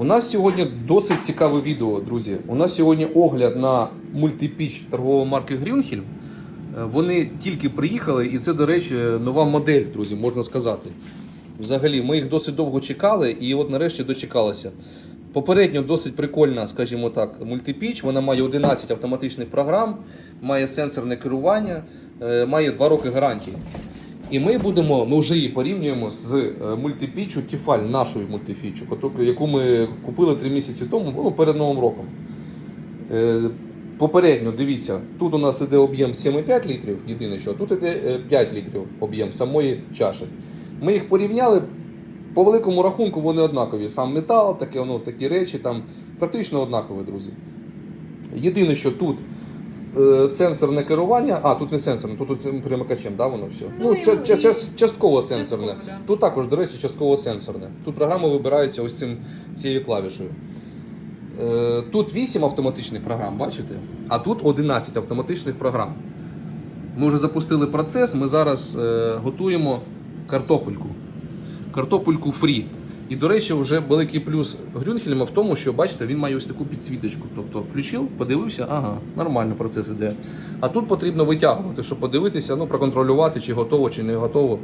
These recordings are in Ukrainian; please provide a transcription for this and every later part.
У нас сьогодні досить цікаве відео, друзі. У нас сьогодні огляд на мультипіч торгової марки Грюнхельм. Е, Вони тільки приїхали, і це, до речі, нова модель, друзі, можна сказати. Взагалі, ми їх досить довго чекали, і от нарешті дочекалися. Попередньо досить прикольна, скажімо так, мультипіч. Вона має 11 автоматичних програм, має сенсорне керування, е, має 2 роки гарантії. І ми будемо, ми вже її порівнюємо з е, мультипіччю Тіфаль, нашою мультипіччю, коту- яку ми купили 3 місяці тому, ну, перед Новим роком. Е, Попередньо, дивіться, тут у нас іде об'єм 7,5 літрів, єдине що, тут іде е, 5 літрів об'єм самої чаші. Ми їх порівняли, по великому рахунку вони однакові. Сам метал, таке, ну, такі речі там практично однакові, друзі. Єдине, що тут е, сенсорне керування, а тут не сенсорне, тут примикачем, да, воно все. Ну, Ну, і- ча- ча- і- частково сенсорне. Частково, да. Тут також, до речі, частково сенсорне. Тут програма вибирається ось цим, цією клавішою. Е, Тут 8 автоматичних програм, бачите? А тут 11 автоматичних програм. Ми вже запустили процес, ми зараз е, готуємо картопельку. Картопельку фрі. І, до речі, вже великий плюс Грюнхельма в тому, що бачите, він має ось таку підсвіточку. Тобто включив, подивився, ага, нормально процес іде. А тут потрібно витягувати, щоб подивитися, ну, проконтролювати, чи готово, чи не готово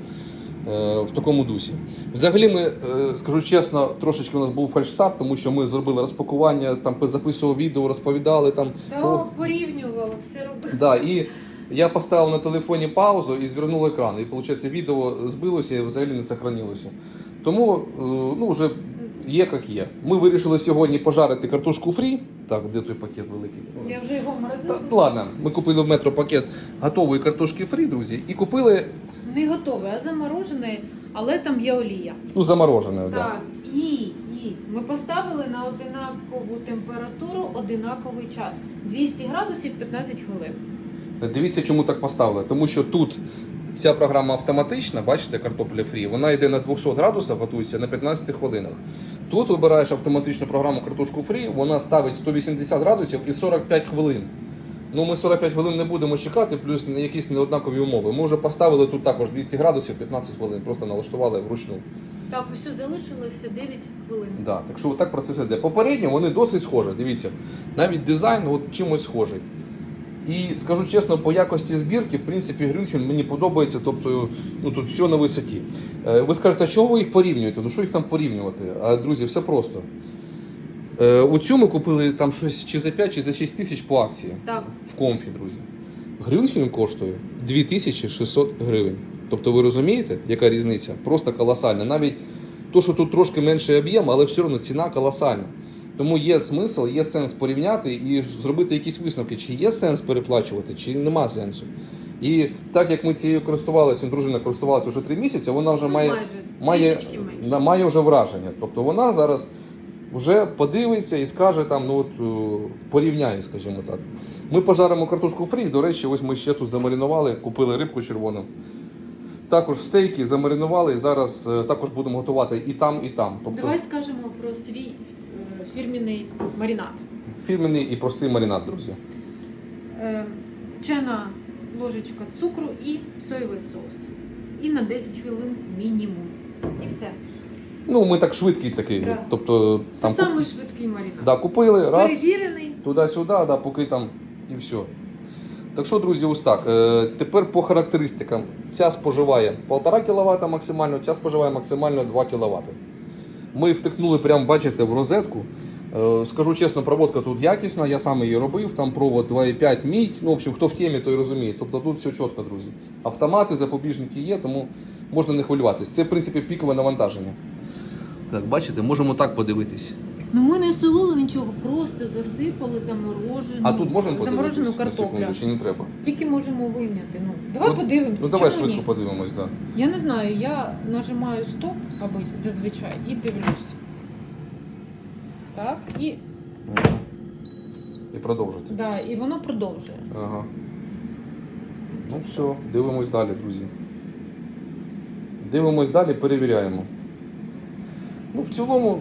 е, в такому дусі. Взагалі, ми, е, скажу чесно, трошечки у нас був фальшстарт, тому що ми зробили розпакування, там записував відео, розповідали там. Та про- порівнювала, все робила. Да, і я поставив на телефоні паузу і звернув екран. І виходить, відео збилося і взагалі не сохранилося. Тому е, ну, вже є як є. Ми вирішили сьогодні пожарити картошку фрі. Так, де той пакет великий? Я вже його в ладно, ми купили в метро пакет готової картошки фрі, друзі, і купили Не готовий, а заморожений, але там є олія. ну, заморожене. Да. Так, і, і ми поставили на одинакову температуру одинаковий час. 200 градусів 15 хвилин. Дивіться, чому так поставили. Тому що тут ця програма автоматична, бачите, картопля фрі, вона йде на 200 градусах, готується на 15 хвилинах. Тут вибираєш автоматичну програму картошку фрі, вона ставить 180 градусів і 45 хвилин. Ну, ми 45 хвилин не будемо чекати, плюс якісь неоднакові умови. Ми вже поставили тут також 200 градусів 15 хвилин, просто налаштували вручну. Так, усе залишилося 9 хвилин. Да, так що так процес іде. Попередньо вони досить схожі. Дивіться, навіть дизайн от чимось схожий. І скажу чесно, по якості збірки, в принципі, Грюнхельм мені подобається, тобто ну, тут все на висоті. Е, Ви скажете, а чого ви їх порівнюєте? Ну що їх там порівнювати? А друзі, все просто. Е, Оцю ми купили там щось чи за 5, чи за 6 тисяч по акції Так, в комфі, друзі. Грюнхельм коштує 2600 гривень. Тобто ви розумієте, яка різниця? Просто колосальна. Навіть то, що тут трошки менший об'єм, але все одно ціна колосальна. Тому є смисл, є сенс порівняти і зробити якісь висновки, чи є сенс переплачувати, чи нема сенсу. І так як ми цією користувалися, дружина користувалася вже три місяці, вона вже ну, має, має, має вже враження. Тобто вона зараз вже подивиться і скаже там, ну от е, порівняє, скажімо так. Ми пожаримо картошку фрі. До речі, ось ми ще тут замаринували, купили рибку червону. Також стейки замаринували і зараз е, також будемо готувати і там, і там. Тобто Давай скажемо про свій фірміний маринад. фірменний і простий маринад, друзі. Е, чайна ложечка цукру і соєвий соус. І на 10 хвилин мінімум. І все. Ну, ми так швидкий такий. Да. Тобто Це там куп- самий швидкий маринад. да, купили, раз, Перевірений. туди-сюди, да, поки там і все. Так що, друзі, ось так. Е, тепер по характеристикам. Ця споживає 1,5 кВт максимально, ця споживає максимально 2 кВт. Ми втикнули прямо, бачите, в розетку. Е, скажу чесно, проводка тут якісна, я сам її робив, там провод 2,5 мідь. Ну, в общем, хто в темі, той розуміє. Тобто тут все чітко, друзі. Автомати, запобіжники є, тому можна не хвилюватись. Це, в принципі, пікове навантаження. Так, бачите, можемо так подивитись. Ну ми не солили нічого, просто засипали заморожену, А тут можемо подивитись заморожену на картоплю. секунду, чи не треба? Тільки можемо вийняти. Ну, давай Ну, подивимося. Ну давай чому швидко ні? подивимось, да. Я не знаю, я нажимаю стоп, або зазвичай, і дивлюсь. Так, і. І продовжуйте. да, і воно продовжує. Ага. Ну все, дивимось далі, друзі. Дивимось далі, перевіряємо. Ну, в цілому,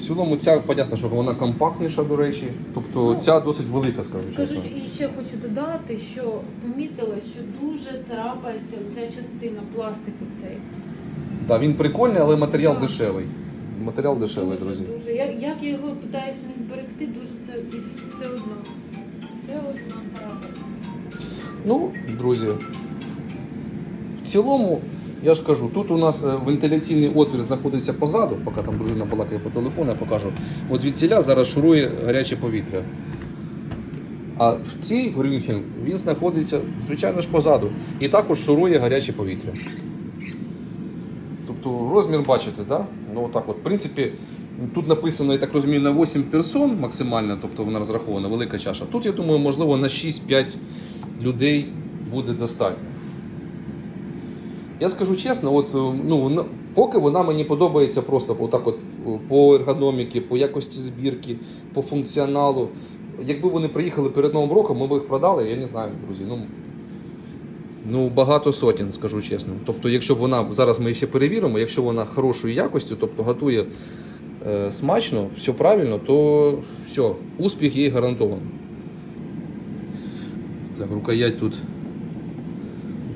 в цілому ця, понятно, що вона компактніша, до речі. Тобто Ну, ця досить велика, скажу Скажу, чесно. і ще хочу додати, що помітила, що дуже царапається ця частина пластику цей. Так, він прикольний, але матеріал Так. дешевий. матеріал дешевий, дуже, друзі. Дуже. Як, як я його питаюсь не зберегти, дуже це і все одно. Все одно царапається. Ну, друзі, в цілому, я ж кажу, тут у нас е, вентиляційний отвір знаходиться позаду, поки там дружина балакає по телефону, я покажу. От звідсіля зараз шурує гаряче повітря. А в цій Грюнхен він знаходиться, звичайно ж, позаду. І також шурує гаряче повітря. Тобто розмір бачите, да? Ну отак от. В принципі, тут написано, я так розумію, на 8 персон максимально, тобто вона розрахована, велика чаша. Тут, я думаю, можливо, на 6-5 людей буде достатньо. Я скажу чесно, от, е, ну, поки вона мені подобається просто отак от, по ергономіки, по якості збірки, по функціоналу. Якби вони приїхали перед Новим роком, ми б їх продали, я не знаю, друзі. Ну, ну багато сотень, скажу чесно. Тобто, якщо вона, зараз ми ще перевіримо, якщо вона хорошої якості, тобто готує е, смачно, все правильно, то все, успіх їй гарантований. Так, рукоять тут.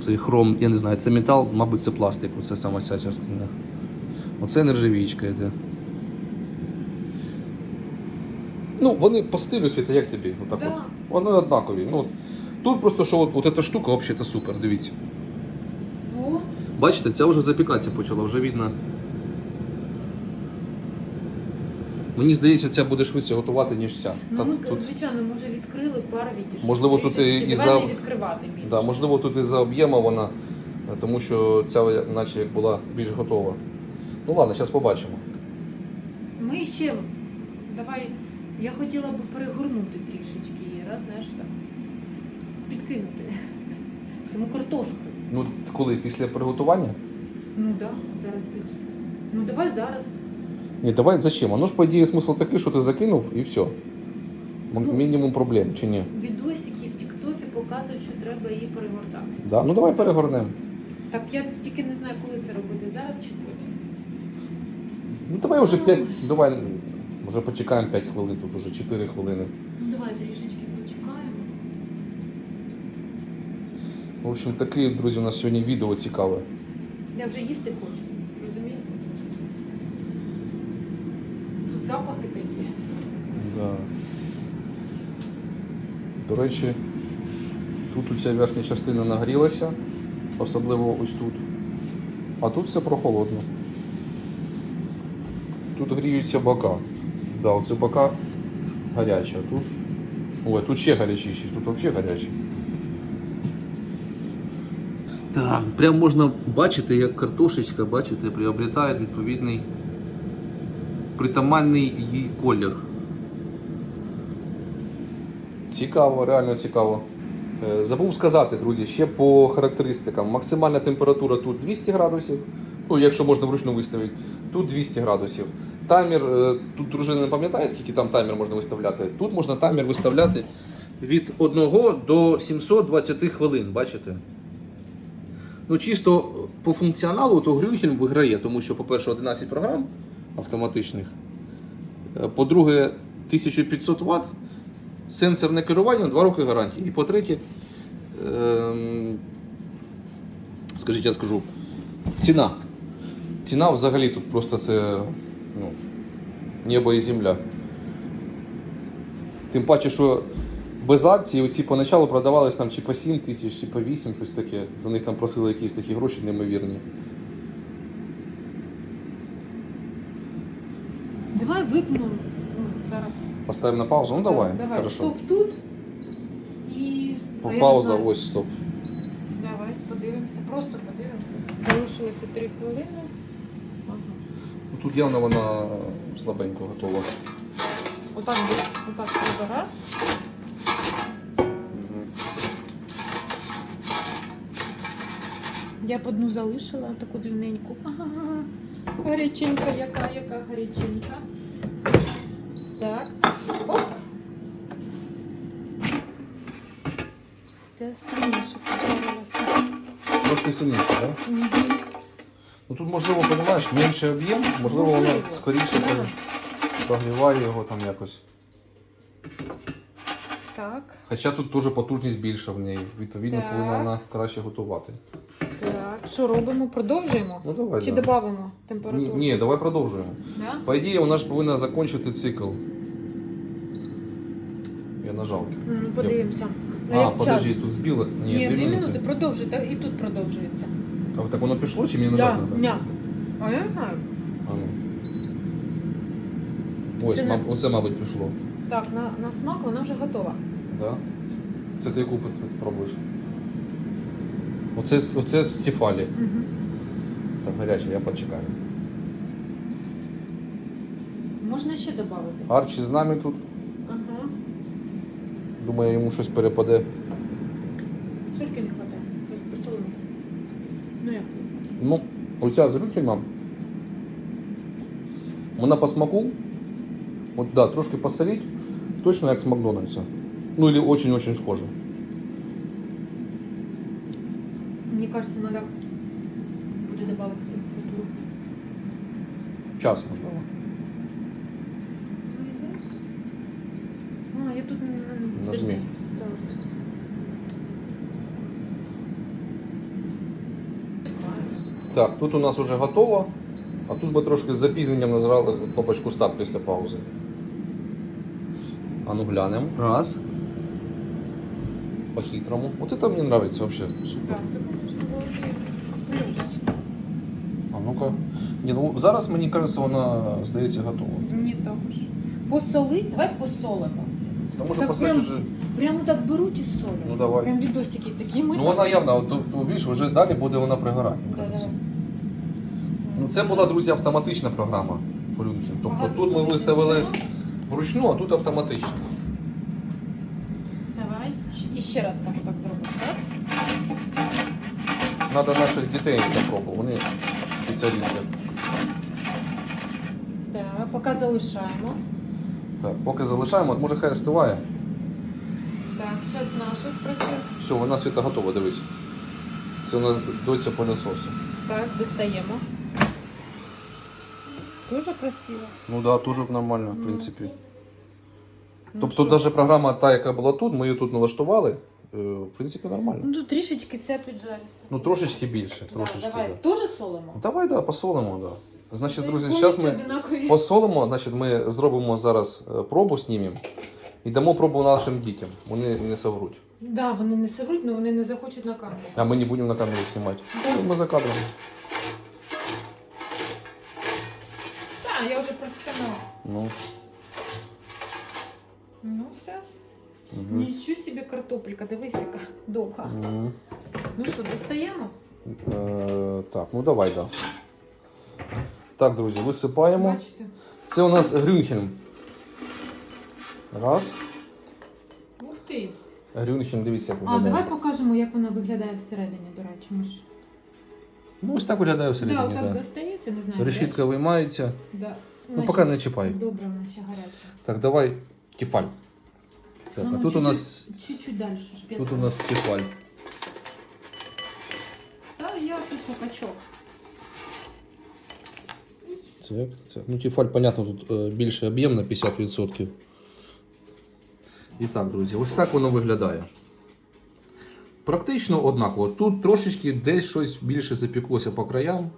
Цей хром, я не знаю, це метал, мабуть, це пластик, оце саме ця частина. Оце нержавічка йде. Ну, вони по стилю світа, як тобі? Отак Да. от. Вони однакові. Ну, тут просто що от, от ця штука взагалі супер, дивіться. О, Бачите, ця вже запікатися почала, вже видно. Мені здається, ця буде швидше готувати, ніж ця. ну Та ми, тут- звичайно, може відкрили пар відійшов. Можливо, тут і- трішечки. і Давай за- не відкривати більше. Да, можливо, тут із-за об'єму вона, е, тому що ця наче як була більш готова. Ну ладно, зараз побачимо. Ми ще, давай, я хотіла б перегорнути трішечки її, раз, знаєш, так, підкинути саму картошку. Ну, коли після приготування? Ну так, да, зараз під. Ну давай зараз. Ні, давай зачем? Воно ж, по ідеї, смисл такий, що ти закинув і все. Ну. Мінімум проблем, чи ні? Відосики в Тіктокі показують, що треба її перегортати. Да? Ну давай перегорнемо. Так я тільки не знаю, коли це робити, зараз чи потім. Ну давай вже 5, давай, вже почекаємо 5 хвилин, тут уже 4 хвилини. Ну давай трішечки почекаємо. В общем, таке, друзі, у нас сьогодні відео цікаве. Я вже їсти хочу, розумієте? Тут запахи такі. Да. До речі, тут у ця верхня частина нагрілася, особливо ось тут. А тут все прохолодно. Тут гріються бока. Да, оце бока гарячі, а тут. Ой, тут ще гарячіші, тут взагалі гарячі. Так, прям можна бачити, як картошечка, бачите, приобретає відповідний притаманний їй колір. Цікаво, реально цікаво. Е, Забув сказати, друзі, ще по характеристикам. Максимальна температура тут 200 градусів. Ну, якщо можна вручну виставити, тут 200 градусів. Таймер, е, тут дружина не пам'ятає, скільки там таймер можна виставляти. Тут можна таймер виставляти від 1 до 720 хвилин, бачите? Ну, чисто по функціоналу, то Грюнхельм виграє, тому що, по-перше, 11 програм автоматичних. Е, По-друге, 1500 Вт. Сенсорне керування, 2 роки гарантії. І по-третє, ем, скажіть, я скажу, ціна. Ціна взагалі тут просто це ну, небо і земля. Тим паче, що без акції оці поначалу продавались там чи по 7 тисяч, чи по 8, щось таке. За них там просили якісь такі гроші неймовірні. Давай. Ну, зараз. Поставимо на паузу? Ну давай, давай. хорошо. Стоп тут. І. А я не Пауза, знаю. ось стоп. Давай, подивимося, просто подивимося. Залишилося 3 хвилини. Ага. Ну, Тут явно вона слабенько готова. Отак, буде- отак треба раз. Я б одну залишила, таку длинненьку. Ага. Гаряченька, яка, яка гаряченька. Так. Оп. Це сильніше почалося. Трошки сильніше, так? Да? Мгм. Ну тут можливо, розумієш, менший об'єм, можливо, воно Можливо. скоріше Да. прогріває його там якось. Так, Хоча тут теж потужність більша в неї, відповідно, Так. повинна вона краще готувати. так. що робимо? Продовжуємо? Ну давай. Чи да. додамо Ні, температуру? ні, давай продовжуємо. Да? По ідеї, вона ж повинна закінчити цикл. М, Ну, подивимося. А, як подожди, тут збило. Ні, Ні, дві минути. минути, продовжуй, так, і тут продовжується. А так воно пішло чи мені нажати Да, треба? ня. А я знаю. А ну. Ось, Це маб... не- оце, мабуть, пішло. Так, на, на смак вона вже готова. Да? Це ти яку пр- пробуєш? Оце, з- оце з Тефалі. Угу. Так, гаряче, я почекаю. Можна ще додати. Арчі з нами тут. Думаю, йому щось перепаде. Сольки не хватає. Тобто посолимо. Ну як? Ну, оця з Рюхельма, вона по смаку, от да, трошки посолить, точно як з Макдональдса. Ну, или очень-очень схоже. Мені кажется, треба буде додати температуру. Час, можливо. Ну, йде. А, я тут Нажми. Так. Тут у нас уже готово, а тут ми трошки з запізненням нажали кнопочку старт після паузи. А ну глянемо. Раз. По-хитрому. Вот это мне нравится вообще. Супер. А ну-ка. Ні, ну зараз мені кажеться, вона здається готова. Мені також. Посоли? Давай посолимо. Тому що Так прям- вже. Прямо так беруть і солять. Ну, давай. Прям відосики такі. Ми Ну вона явно, от, тут, тут, вже далі буде вона пригорати. Да, да. Ну, це була, друзі, автоматична програма Полюнкін. Тобто Багато тут ми солі виставили вручну, а тут автоматично. Давай. Щ- І ще раз так отак зробимо. Раз. Треба наших дітей попробувати, вони спеціалісти. Так, поки залишаємо. Так, поки залишаємо, от може хай остиває. Так, зараз наше спрацює. Все, вона світа готова, дивись. Це у нас доця пилососу. Так, достаємо. Дуже красиво. Ну так, да, дуже нормально, в принципі. Ну, тобто що? навіть програма та, яка була тут, ми її тут налаштували. е, В принципі, нормально. Ну, тут трішечки це піджаристо. Ну трошечки більше. Да, Трошечки, давай, да. теж солимо? Давай, да, посолимо, да. Значить, друзі, зараз ми посолимо, значить, ми зробимо зараз е, пробу, знімемо і дамо пробу нашим дітям. Вони не совруть. Да, вони не совруть, але вони не захочуть на камеру. А ми не будемо на камеру знімати. Да. Ми за кадром. Так, я вже професіонал. Ну, Ну все. угу. Нічого собі картопелька, дивись, яка довга. Угу. Ну що, достаємо? Е, так, ну давай, да. Так, друзі, висипаємо. Бачите? Це у нас Грюнхельм. Раз. Ух ти. Грюнхельм, дивіться, як А, виглядає. давай покажемо, як вона виглядає всередині, до речі. Ми ж... Ну, ось так виглядає Да, всередині. отак Да, достається, не знаю. Решітка виймається. Да. Ну, поки не чіпай. Добре, вона ще гаряча. Так, давай кефаль. Так, Ну, а тут у чуть-чуть- нас Чуть-чуть далі. щоб я тут у нас кефаль. Та я пишу качок. Так, так. Ну, кефаль, понятно, тут е, більший об'єм на 50%. І так, друзі, ось так воно виглядає. Практично однаково. Тут трошечки десь щось більше запеклося по краям.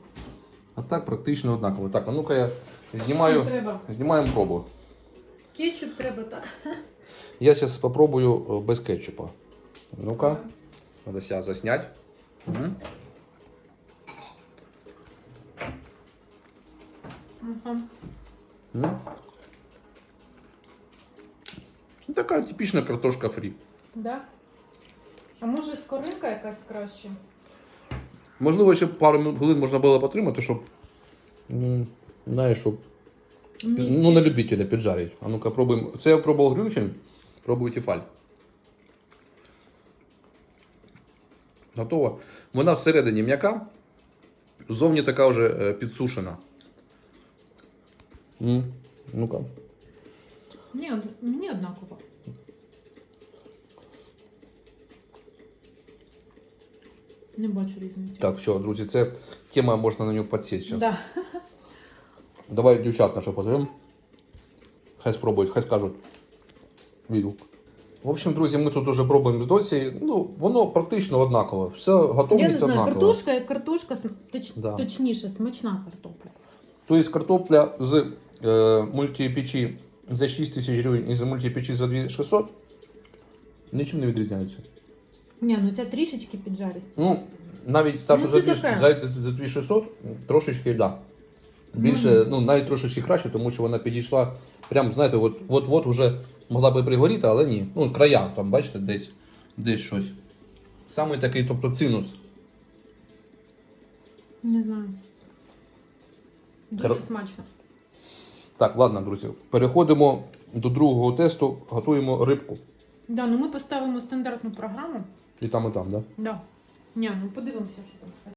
А так практично однаково. Так, а ну-ка я знімаю, знімаємо пробу. Кетчуп треба так. Я зараз спробую е, без кетчупа. Ну-ка, треба ся заснять. Угу. Ну. Така типічна картошка фрі. Да? А може скоринка якась краще? Можливо, ще пару хвилин можна було потримати, щоб. м, Знаєш, щоб. Ні. Ну, на любителя піджарить. А ну-ка, пробуємо. Це я пробував Грюнхель, пробую Тефаль. Готово. Вона всередині м'яка, зовні така вже е, підсушена. М, Ну-ка. Ні, од- мені однаково. Не бачу різниці. Так, все, друзі, це тема, можна на нього підсісти зараз. Да. Давай дівчат наші позовемо. Хай спробують, хай скажуть. Відгук. В общем, друзі, ми тут уже пробуємо з досі. Ну, воно практично однаково. Все Я не готовність знаю, однакова. картошка як картошка, см- точ, Да. точніше, смачна картопля. Тобто картопля з е, мультипечі за 6 тисяч гривень і за мультипечі за 2600 нічим не відрізняються. Ні, ну ця трішечки піджарить. Ну, навіть та, Ну, що це за, дві- таке. за, за 2600, трошечки, да. Більше, ну, навіть трошечки краще, тому що вона підійшла прям, знаєте, от, от, от уже могла би пригоріти, але ні. Ну, края, там, бачите, десь, десь щось. Саме такий, тобто, цинус. Не знаю. Дуже Кар- смачно. Так, ладно, друзі, переходимо до другого тесту, готуємо рибку. Да, ну ми поставимо стандартну програму. І там, і там, да? Да. Ні, ну подивимося, що там все.